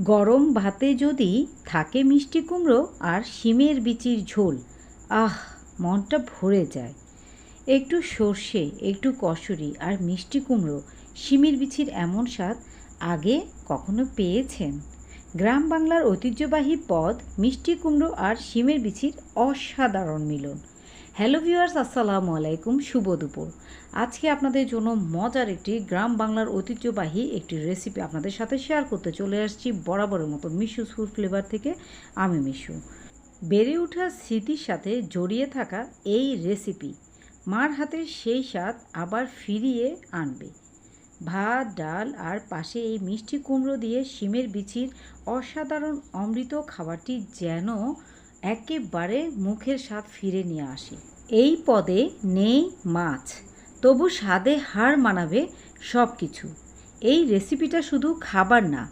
গরম ভাতে যদি থাকে মিষ্টি কুমড়ো আর শিমের বিচির ঝোল, আহ, মনটা ভরে যায়। একটু সর্ষে, একটু কসুরি আর মিষ্টি কুমড়ো, শিমের বিচির এমন স্বাদ আগে কখনো পেয়েছেন? গ্রাম বাংলার ঐতিহ্যবাহী পদ মিষ্টি কুমড়ো আর শিমের বিচির অসাধারণ মিলন। হ্যালো ভিউয়ার্স, আসসালামু আলাইকুম। শুভ দুপুর। আজকে আপনাদের জন্য মজার একটি গ্রাম বাংলার ঐতিহ্যবাহী একটি রেসিপি আপনাদের সাথে শেয়ার করতে চলে আসছি বরাবরের মতো মিশু ফুড ফ্লেভার থেকে, আমি মিশু। বেড়ে ওঠা স্মৃতির সাথে জড়িয়ে থাকা এই রেসিপি মার হাতের সেই স্বাদ আবার ফিরিয়ে আনবে। ভাত, ডাল আর পাশে এই মিষ্টি কুমড়ো দিয়ে শিমের বিচির অসাধারণ অমৃত খাবারটি যেন একেবারে মুখের স্বাদ ফিরে নিয়ে আসে। এই পদে নেই মাছ, তবু স্বাদে হার মানাবে সব কিছু এই রেসিপিটা শুধু খাবার না,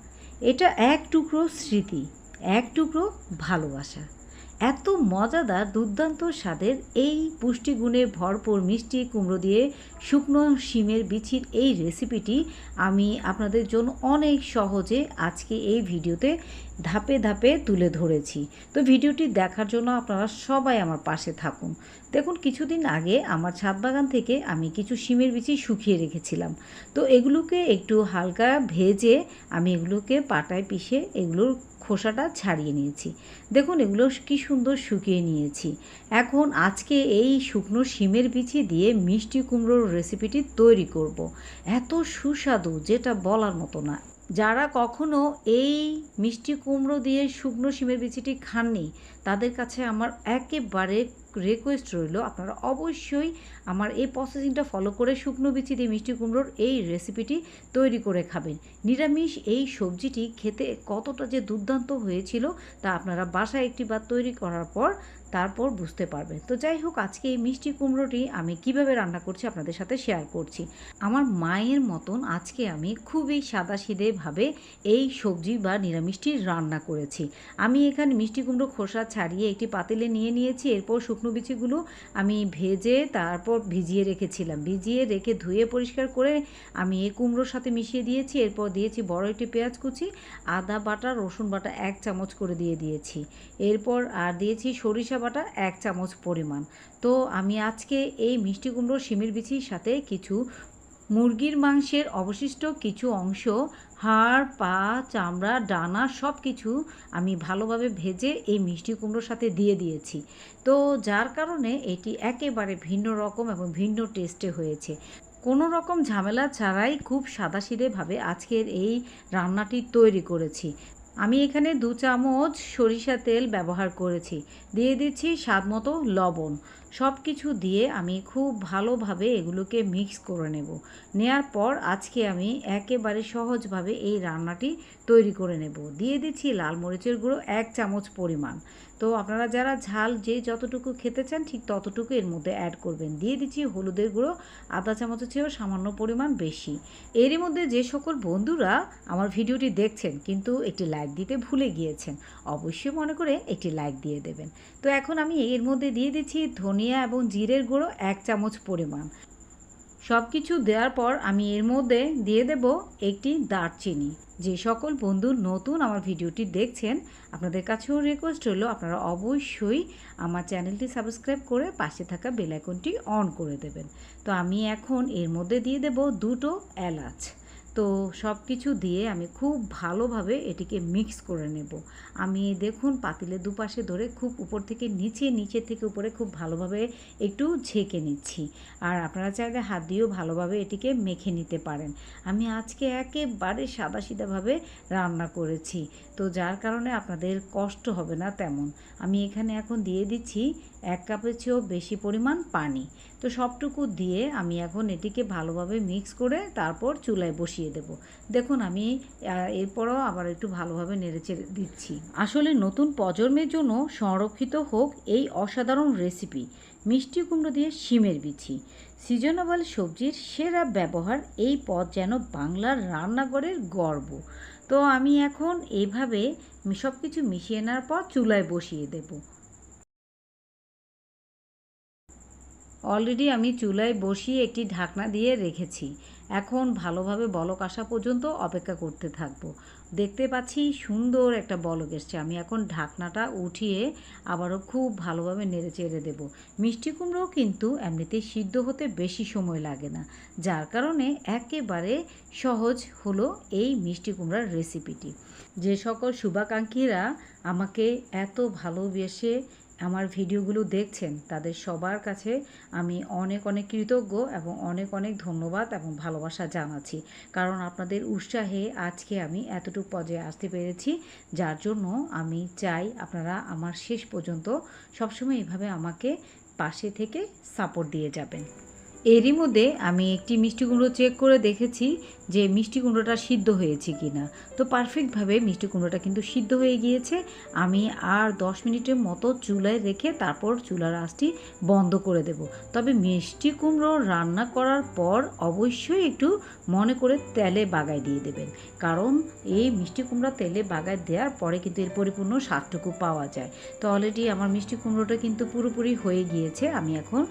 এটা এক টুকরো স্মৃতি, এক টুকরো ভালোবাসা। এত মজাদার দুর্দান্ত স্বাদের এই পুষ্টিগুণে ভরপুর মিষ্টি কুমড়ো দিয়ে শুকনো শিমের বিচির এই রেসিপিটি আমি আপনাদের জন্য অনেক সহজে আজকে এই ভিডিওতে ধাপে ধাপে তুলে ধরেছি। তো ভিডিওটি দেখার জন্য আপনারা সবাই আমার পাশে থাকুন। দেখুন, কিছুদিন আগে আমার ছাদ বাগান থেকে আমি কিছু শিমের বিচি শুকিয়ে রেখেছিলাম। তো এগুলোকে একটু হালকা ভেজে আমি এগুলোকে পাটায় পিষে এগুলোর খোসাটা ছাড়িয়ে নিয়েছি। দেখুন, এগুলো কি সুন্দর শুকিয়ে নিয়েছি। এখন আজকে এই শুকনো শিমের বিচি দিয়ে মিষ্টি কুমড়োর রেসিপিটি তৈরি করব। এত সুস্বাদু, যেটা বলার মতো না। যারা কখনো এই মিষ্টি কুমড়ো দিয়ে শুকনো শিমের বিচিটি খাননি, তাদের কাছে আমার একেবারে রিকোয়েস্ট রইল, আপনারা অবশ্যই আমার এই প্রসেসিংটা ফলো করে শুকনো বিচি দিয়ে মিষ্টি কুমড়োর এই রেসিপিটি তৈরি করে খাবেন। নিরামিষ এই সবজিটি খেতে কতটা যে দুর্দান্ত হয়েছিল তা আপনারা বাসায় একটি বার তৈরি করার পর তারপর বুঝতে পারবেন। তো যাই হোক, আজকে এই মিষ্টি কুমড়োটি আমি কীভাবে রান্না করছি আপনাদের সাথে শেয়ার করছি। আমার মায়ের মতন আজকে আমি খুবই সাদাসিধেভাবে এই সবজি বা নিরামিষটি রান্না করেছি। আমি এখানে মিষ্টি কুমড়ো খোসা ছাড়িয়ে একটি পাতিলে নিয়ে নিয়েছি, এরপর শুকনো বিচিগুলো আমি ভেজে তারপর ভিজিয়ে রেখেছিলাম। ভিজিয়ে রেখে ধুয়ে পরিষ্কার করে আমি এ কুমড়োর সাথে মিশিয়ে দিয়েছি। এরপর দিয়েছি বড় একটি পেঁয়াজ কুচি, আদা বাটা, রসুন বাটা এক চামচ করে দিয়ে দিয়েছি। এরপর আর দিয়েছি সরিষা বাটা এক চামচ পরিমাণ। তো আমি আজকে এই মিষ্টি কুমড়ো শিমের বিচির সাথে কিছু মুরগির মাংসের অবশিষ্ট কিছু অংশ, হাড়, পা, চামড়া, ডানা সব কিছু আমি ভালোভাবে ভেজে এই মিষ্টি কুমড়োর সাথে দিয়ে দিয়েছি। তো যার কারণে এটি একেবারে ভিন্ন রকম এবং ভিন্ন টেস্টে হয়েছে। কোনো রকম ঝামেলা ছাড়াই খুব সাদাসিধেভাবে আজকের এই রান্নাটি তৈরি করেছি। আমি এখানে দু চামচ সরিষা তেল ব্যবহার করেছি। দিয়ে দিচ্ছি স্বাদ মতো লবণ। সব কিছু দিয়ে আমি খুব ভালোভাবে এগুলোকে মিক্স করে নেব। নেয়ার পর আজকে আমি একেবারে সহজভাবে এই রান্নাটি তৈরি করে নেব। দিয়ে দিচ্ছি লাল মরিচের গুঁড়ো এক চামচ পরিমাণ। তো আপনারা যারা ঝাল যে যতটুকু খেতে চান, ঠিক ততটুকু এর মধ্যে অ্যাড করবেন। দিয়ে দিচ্ছি হলুদের গুঁড়ো আধা চামচের চেয়েও সামান্য পরিমাণ বেশি। এরই মধ্যে যে সকল বন্ধুরা আমার ভিডিওটি দেখছেন, কিন্তু একটি লাইক দিতে ভুলে গিয়েছেন, অবশ্যই মনে করে একটি লাইক দিয়ে দেবেন। তো এখন আমি এর মধ্যে দিয়ে দিচ্ছি ধনিয়া এবং জিরের গুঁড়ো এক চামচ পরিমাণ। সব কিছু দেওয়ার পর আমি এর মধ্যে দিয়ে দেব একটি দারচিনি। যে সকল বন্ধু নতুন আমার ভিডিওটি দেখছেন, আপনাদের কাছেও রিকোয়েস্ট হলো আপনারা অবশ্যই আমার চ্যানেলটি সাবস্ক্রাইব করে পাশে থাকা বেলাইকনটি অন করে দেবেন। তো আমি এখন এর মধ্যে দিয়ে দেব দুটো এলাচ। তো সব কিছু দিয়ে আমি খুব ভালোভাবে এটিকে মিক্স করে নেব। আমি দেখুন পাতিলের দুপাশে ধরে খুব উপর থেকে নিচে নিচে থেকে উপরে খুব ভালোভাবে একটু ঝেঁকে নিচ্ছি। আর আপনারা চাইলে হাত দিয়েও ভালোভাবে এটিকে মেখে নিতে পারেন। আমি আজকে একেবারে সাদা সিধাভাবে রান্না করেছি। তো যার কারণে আপনাদের কষ্ট হবে না তেমন। আমি এখানে এখন দিয়ে দিচ্ছি এক কাপের চেয়েও বেশি পরিমাণ পানি। তো সবটুকু দিয়ে আমি এখন এটিকে ভালোভাবে মিক্স করে তারপর চুলায় বসিয়ে দেব। দেখুন, আমি এরপরও আবার একটু ভালোভাবে নেড়েচেড়ে দিচ্ছি। আসলে নতুন প্রজন্মের জন্য সংরক্ষিত হোক এই অসাধারণ রেসিপি মিষ্টি কুমড়ো দিয়ে শিমের বিচি। সিজনেবল সবজির সেরা ব্যবহার এই পদ যেন বাংলার রান্নাঘরের গর্ব। তো আমি এখন এইভাবে সব কিছু মিশিয়ে নেওয়ার পর চুলায় বসিয়ে দেবো। অলরেডি আমি চুলায় বসিয়ে একটি ঢাকনা দিয়ে রেখেছি। এখন ভালোভাবে বলক আসা পর্যন্ত অপেক্ষা করতে থাকব। দেখতে পাচ্ছি সুন্দর একটা বলক এসছে। আমি এখন ঢাকনাটা উঠিয়ে আবারও খুব ভালোভাবে নেড়ে চেড়ে দেবো। মিষ্টি কুমড়োও কিন্তু এমনিতেই সিদ্ধ হতে বেশি সময় লাগে না। যার কারণে একেবারে সহজ হলো এই মিষ্টি কুমড়ার রেসিপিটি যে সকল শুভাকাঙ্ক্ষীরা আমাকে এত ভালোবেসে আমার ভিডিওগুলো দেখছেন, তাদের সবার কাছে আমি অনেক অনেক কৃতজ্ঞ এবং অনেক অনেক ধন্যবাদ এবং ভালোবাসা জানাচ্ছি। কারণ আপনাদের উৎসাহে আজকে আমি এতটুকু পর্যায়ে আসতে পেরেছি, যার জন্য আমি চাই আপনারা আমার শেষ পর্যন্ত সবসময় এভাবে আমাকে পাশে থেকে সাপোর্ট দিয়ে যাবেন। এরই মধ্যে আমি একটি মিষ্টি কুমড়ো চেক করে দেখেছি যে মিষ্টি কুমড়োটা সিদ্ধ হয়েছে কি না তো পারফেক্টভাবে মিষ্টি কুমড়োটা কিন্তু সিদ্ধ হয়ে গিয়েছে। আমি আর দশ মিনিটের মতো চুলায় রেখে তারপর চুলার আঁচটি বন্ধ করে দেব। তবে মিষ্টি কুমড়ো রান্না করার পর অবশ্যই একটু মনে করে তেলে বাগায় দিয়ে দেবেন। কারণ এই মিষ্টি কুমড়া তেলে বাগায় দেওয়ার পরে কিন্তু এর পরিপূর্ণ স্বাদটুকু পাওয়া যায়। তো অলরেডি আমার মিষ্টি কুমড়োটা কিন্তু পুরোপুরি হয়ে গিয়েছে। আমি এখন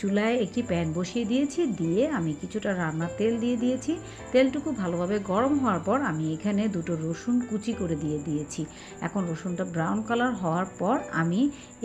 চুলায় একটি প্যান বসিয়ে দিয়েছি, দিয়ে আমি কিছুটা রান্নার তেল দিয়ে দিয়েছি। তেলটুকু ভালোভাবে গরম হওয়ার পর আমি এখানে দুটো রসুন কুচি করে দিয়ে দিয়েছি। এখন রসুনটা ব্রাউন কালার হওয়ার পর আমি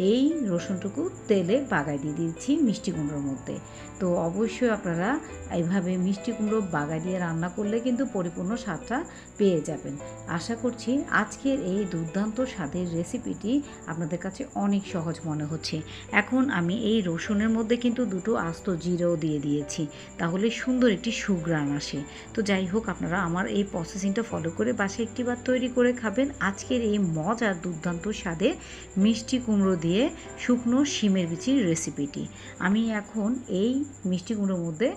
এই রসুনটুকু তেলে বাগায় দিয়ে দিয়েছি মিষ্টি কুমড়োর মধ্যে। তো অবশ্যই আপনারা এইভাবে মিষ্টি কুমড়ো বাগায় দিয়ে রান্না করলে কিন্তু পরিপূর্ণ স্বাদটা পেয়ে যাবেন। আশা করছি আজকের এই দুর্দান্ত স্বাদের রেসিপিটি আপনাদের কাছে অনেক সহজ মনে হচ্ছে। এখন আমি এই রসুনের মধ্যে কিন্তু দুটো আস্ত জিরেও দিয়ে দিয়েছি। তাহলে সুন্দর একটি সুগ্রাম আসে। তো যাই হোক, আপনারা আমার এই প্রসেসিংটা ফলো করে বাসে একটিবার তৈরি করে খাবেন। আজকের এই মজার দুর্দান্ত স্বাদে মিষ্টি কুমড়ো দিয়ে শুকনো শিমের বিচির রেসিপিটি আমি এখন এই মিষ্টি কুমড়োর মধ্যে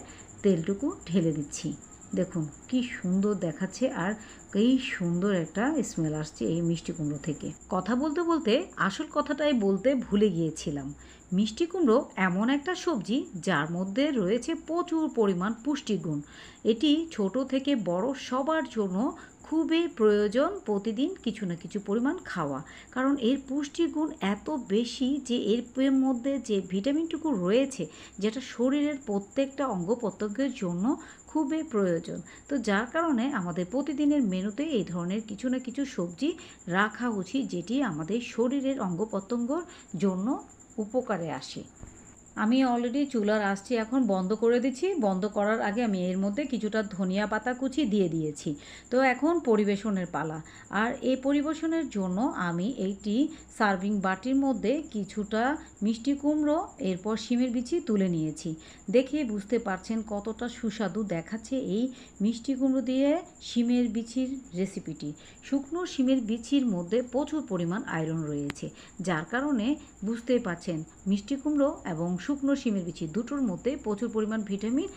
তেলটুকু ঢেলে দিচ্ছি। দেখুন, কি সুন্দর দেখাচ্ছে আর এই সুন্দর একটা স্মেল আসছে এই মিষ্টি কুমড়ো থেকে। কথা বলতে বলতে, আসল কথাটাই বলতে ভুলে গিয়েছিলাম। মিষ্টি কুমড়ো এমন একটা সবজি যার মধ্যে রয়েছে প্রচুর পরিমাণ পুষ্টিগুণ। এটি ছোট থেকে বড় সবার জন্য খুবই প্রয়োজন প্রতিদিন কিছু না কিছু পরিমাণ খাওয়া। কারণ এর পুষ্টিগুণ এত বেশি যে এর মধ্যে যে ভিটামিনটুকু রয়েছে, যেটা শরীরের প্রত্যেকটা অঙ্গ প্রত্যঙ্গের জন্য খুবই প্রয়োজন। তো যার কারণে আমাদের প্রতিদিনের মেনুতে এই ধরনের কিছু না কিছু সবজি রাখা উচিত, যেটি আমাদের শরীরের অঙ্গ প্রত্যঙ্গর জন্য উপকারে আসে। আমি অলরেডি চুলার আঁচটি এখন বন্ধ করে দিচ্ছি। বন্ধ করার আগে আমি এর মধ্যে কিছুটা ধনিয়া পাতা কুচি দিয়ে দিয়েছি। তো এখন পরিবেশনের পালা। আর এই পরিবেশনের জন্য আমি এইটি সার্ভিং বাটির মধ্যে কিছুটা মিষ্টি কুমড়ো, এরপর শিমের বিচি তুলে নিয়েছি। দেখে বুঝতে পারছেন কতটা সুস্বাদু দেখাচ্ছে এই মিষ্টি কুমড়ো দিয়ে শিমের বিচির রেসিপিটি শুকনো শিমের বিচির মধ্যে প্রচুর পরিমাণ আয়রন রয়েছে। যার কারণে বুঝতেই পারছেন মিষ্টি কুমড়ো এবং শুকনো শিমের বিচি, দুটোর মধ্যে প্রচুর পরিমাণ ভিটামিন,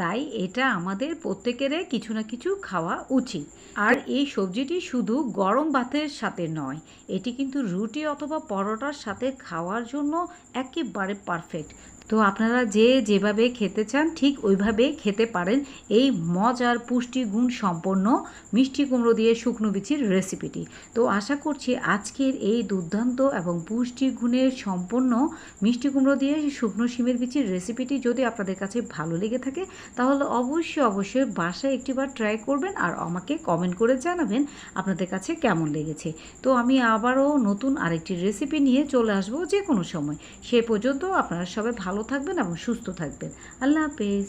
তাই এটা আমাদের প্রত্যেকেরই কিছু না কিছু খাওয়া উচিত। আর এই সবজিটি শুধু গরম ভাতের সাথে নয়, এটি কিন্তু রুটি অথবা পরোটার সাথে খাওয়ার জন্য একেবারে পারফেক্ট তো আপনারা যে যেভাবে খেতে চান, ঠিক ওইভাবে খেতে পারেন এই মজার পুষ্টিগুণ সম্পন্ন মিষ্টি কুমড়ো দিয়ে শুকনো বিচির রেসিপিটি তো আশা করছি আজকের এই দুর্দান্ত এবং পুষ্টিগুণের সম্পন্ন মিষ্টি কুমড়ো দিয়ে শুকনো শিমের বিচির রেসিপিটি যদি আপনাদের কাছে ভালো লেগে থাকে, তাহলে অবশ্যই অবশ্যই বাসায় একটিবার ট্রাই করবেন আর আমাকে কমেন্ট করে জানাবেন আপনাদের কাছে কেমন লেগেছে। তো আমি আবারও নতুন আরেকটি রেসিপি নিয়ে চলে আসব যে কোনো সময়। সে পর্যন্ত আপনারা সবাই ভালো থাকবেন এবং সুস্থ থাকবেন। আল্লাহ হাফেজ।